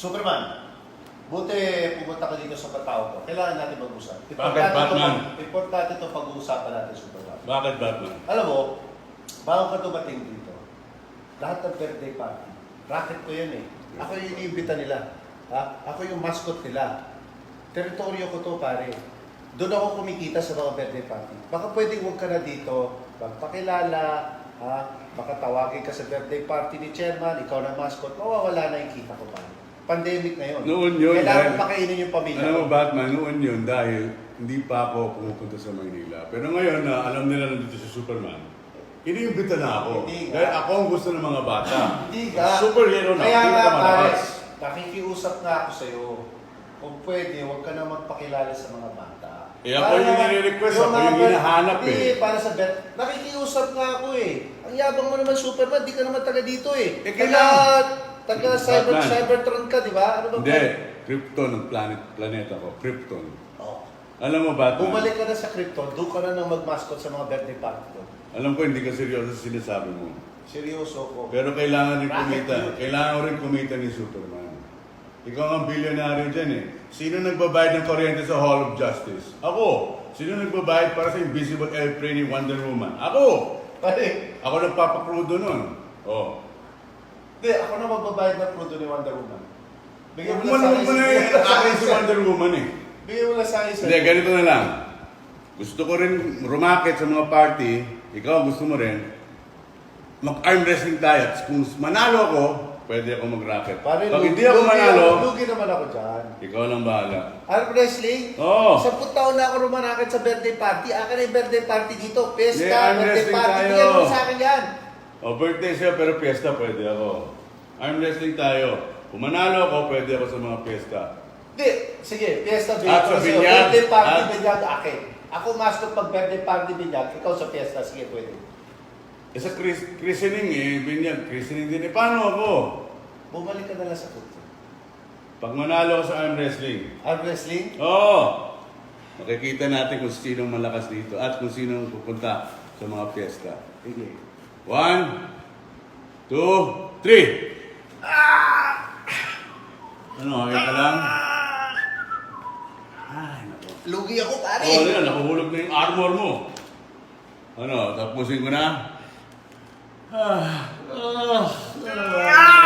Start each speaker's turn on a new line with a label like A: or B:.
A: Superman, buti pumunta ka dito sa katao ko. Kailangan natin mag-usap.
B: Bakit, Batman?
A: To, importante ito pag-uusapan natin, Superman.
B: Bakit Batman?
A: Alam mo, bago ka dumating dito, lahat ng birthday party, racket ko yan eh. Ako yung iniimbita nila. Ha? Ako yung mascot nila. Teritoryo ko to, pare. Doon ako kumikita sa mga birthday party. Baka pwedeng huwag ka na dito, magpakilala, ha? Baka tawagin ka sa birthday party ni chairman, ikaw na mascot, mawawala na yung kita ko, pare. Pandemic na yun.
B: Noon yun,
A: Kailangan
B: dahil-
A: pakainin yung pamilya
B: Alam mo. Batman, noon yun dahil hindi pa ako pumupunta sa Maynila. Pero ngayon na alam nila nandito si Superman, iniimbita na ako.
A: Hindi nga.
B: Dahil ako ang gusto ng mga bata.
A: Hindi ka.
B: Superhero na.
A: Kaya
B: hindi
A: nga,
B: ka
A: pare, nakikiusap nga ako sa'yo. Kung pwede, huwag ka na magpakilala sa mga bata.
B: Eh, ako
A: Para
B: yung nire-request, ako yung hinahanap
A: Hindi,
B: eh.
A: para sa bet. Nakikiusap nga ako eh. Ang yabang mo naman, Superman, di ka naman taga dito eh.
B: Eh, kailangan-
A: taga cyber,
B: Batman.
A: Cybertron ka, di ba? Ano ba?
B: Hindi, Krypton ang planet, planeta ko. Krypton.
A: Oh.
B: Alam mo Batman,
A: Bumalik ka na sa Krypton, doon ka na nang mag-mascot sa mga birthday party doon.
B: alam ko hindi ka seryoso sa sinasabi mo.
A: Seryoso ko.
B: Pero kailangan rin
A: Bakit
B: kumita.
A: yun?
B: Kailangan ko rin kumita ni Superman. Ikaw ang bilyonaryo dyan eh. Sino nagbabayad ng kuryente sa Hall of Justice? Ako. Sino nagbabayad para sa invisible airplane ni Wonder Woman? Ako.
A: Pare,
B: Ako nagpapakrudo nun. Oh.
A: Hindi, ako na magbabayad ng prudo ni Wonder Woman. Bigyan mo lang sa
B: na
A: akin.
B: yung akin si Wonder Woman eh.
A: Bigyan mo lang sa akin.
B: Hindi, ganito na lang. Gusto ko rin rumakit sa mga party. Ikaw gusto mo rin. Mag-arm wrestling tayo. At Kung manalo ako, pwede ako mag-racket.
A: Pare,
B: Pag hindi ako
A: lugi-
B: manalo,
A: Lugi naman ako dyan.
B: ikaw lang bahala.
A: Arm wrestling?
B: Oo.
A: Sampung taon na ako rumanakit sa birthday party. Akin na yung birthday party dito. Pesta,
B: Yeah, arm
A: birthday
B: wrestling
A: party.
B: tayo.
A: Bigyan mo sa akin yan.
B: O, birthday siya, pero piyesta pwede ako. Arm wrestling tayo. Kung manalo ako, pwede ako sa mga piyesta.
A: Hindi, sige, fiesta
B: At sa
A: sa'yo.
B: binyag.
A: Birthday party,
B: At-
A: binyag, akin. Ako mascot pag birthday party, binyag. Ikaw sa fiesta, sige, pwede.
B: Eh sa chris- christening eh, binyag, christening din. Eh, paano ako?
A: Bumalik ka na lang sa kutso.
B: Pag manalo ako sa arm wrestling,
A: Arm wrestling?
B: Oo. Makikita natin kung sino ang malakas dito at kung sino ang pupunta sa mga piyesta.
A: Sige.
B: One, two, three. Ano, okay ka lang? Ay, naku.
A: Lugi ako, pare.
B: Oo, oh, nakuhulog na yung armor mo. Ano, tapusin ko na? Ah, ah, ah.